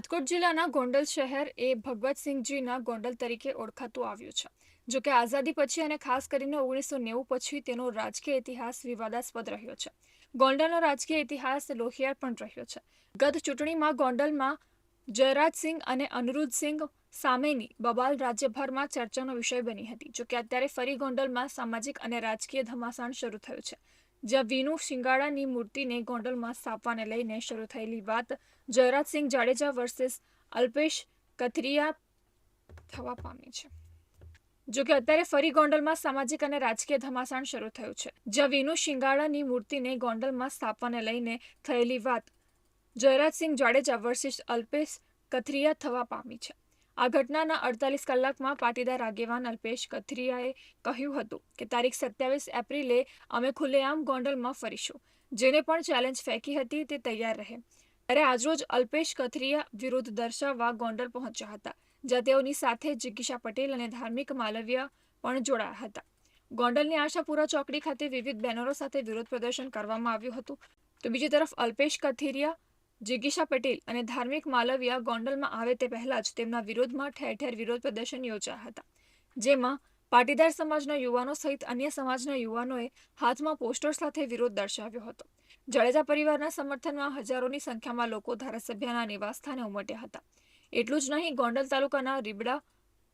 રાજકોટ જિલ્લાના ગોંડલ શહેર એ ભગવતસિંહજીના ગોંડલ તરીકે ઓળખાતું આવ્યું છે. જો કે આઝાદી પછી અને ખાસ કરીને ઓગણીસો નેવું પછી તેનો રાજકીય ઇતિહાસ વિવાદાસ્પદ રહ્યો છે. ગોંડલનો રાજકીય ઇતિહાસ લોહિયાળ પણ રહ્યો છે. ગત ચૂંટણીમાં ગોંડલમાં જયરાજસિંહ અને અનિરુદ્ધસિંહ સામેની બબાલ રાજ્યભરમાં ચર્ચાનો વિષય બની હતી. જો કે અત્યારે ફરી ગોંડલમાં સામાજિક અને રાજકીય ધમાસાણ શરૂ થયું છે. જ્યાં વિનુ શિંગાળાની મૂર્તિને ગોંડલમાં સ્થાપવાને લઈને શરૂ થયેલી વાત જયરાજસિંહ જાડેજા વર્સેસ અલ્પેશ કથરિયા થવા પામી છે. જોકે અત્યારે ફરી ગોંડલમાં સામાજિક અને રાજકીય ધમાસાણ શરૂ થયું છે, જ્યાં વિનુ શિંગાળાની મૂર્તિને ગોંડલમાં સ્થાપવાને લઈને થયેલી વાત જયરાજસિંહ જાડેજા વર્સિસ અલ્પેશ કથરિયા થવા પામી છે. આ ઘટનાના અડતાલીસ કલાકમાં પાટીદાર આગેવાન અલ્પેશ કથિરિયાએ કહ્યું હતું કે તારીખ સત્યાવીસ એપ્રિલે અમે ખુલ્લેઆમ ગોંડલમાં ફરીશું. જેને પણ ચેલેન્જ ફેંકી હતી તે તૈયાર રહે. ત્યારે આજરોજ અલ્પેશ કથિરિયા વિરુદ્ધ દર્શાવવા ગોંડલ પહોંચ્યા હતા, જ્યાં તેઓની સાથે જિગીશા પટેલ અને ધાર્મિક માલવ્ય પણ જોડાયા હતા. ગોંડલની આશાપુરા ચોકડી ખાતે વિવિધ બેનરો સાથે વિરોધ પ્રદર્શન કરવામાં આવ્યું હતું. તો બીજી તરફ અલ્પેશ કથિરિયા જિગીશા પટેલ અને ધાર્મિક માલવિયા ગોંડલમાં આવે તે પહેલા જ તેમના વિરોધમાં ઠેર ઠેર વિરોધ પ્રદર્શન યોજાયા હતા. જેમાં પાટીદાર સમાજના યુવાનો સહિત અન્ય સમાજના યુવાનોએ હાથમાં પોસ્ટર સાથે વિરોધ દર્શાવ્યો હતો. જાડેજા પરિવારના સમર્થનમાં હજારોની સંખ્યામાં લોકો ધારાસભ્યના નિવાસસ્થાને ઉમટ્યા હતા. એટલું જ નહીં, ગોંડલ તાલુકાના રીબડા,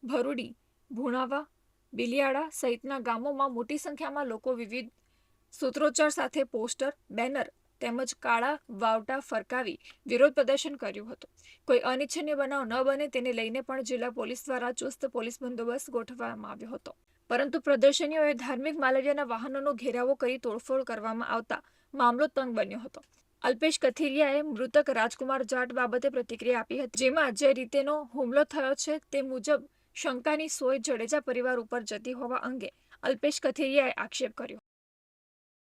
ભરૂડી, ભુણાવા, બિલિયાળા સહિતના ગામોમાં મોટી સંખ્યામાં લોકો વિવિધ સૂત્રોચ્ચાર સાથે પોસ્ટર, બેનર તેમજ કાળા વાવટા ફરકાવી વિરોધ પ્રદર્શન કર્યું હતું. કોઈ અનિચ્છનીય બનાવ ન બને તેને લઈને પણ જિલ્લા પોલીસ દ્વારા ચુસ્ત પોલીસ બંદોબસ્ત ગોઠવવામાં આવ્યો હતો. પરંતુ પ્રદર્શનીઓએ ધાર્મિક માલવ્યના વાહનોનો ઘેરાવો કરી તોડફોડ કરવામાં આવતા મામલો તંગ બન્યો હતો. અલ્પેશ કથિરિયાએ મૃતક રાજકુમાર જાટ બાબતે પ્રતિક્રિયા આપી હતી. જેમાં જે રીતેનો હુમલો થયો છે તે મુજબ શંકાની સોય જડેજા પરિવાર ઉપર જતી હોવા અંગે અલ્પેશ કથિરિયાએ આક્ષેપ કર્યો.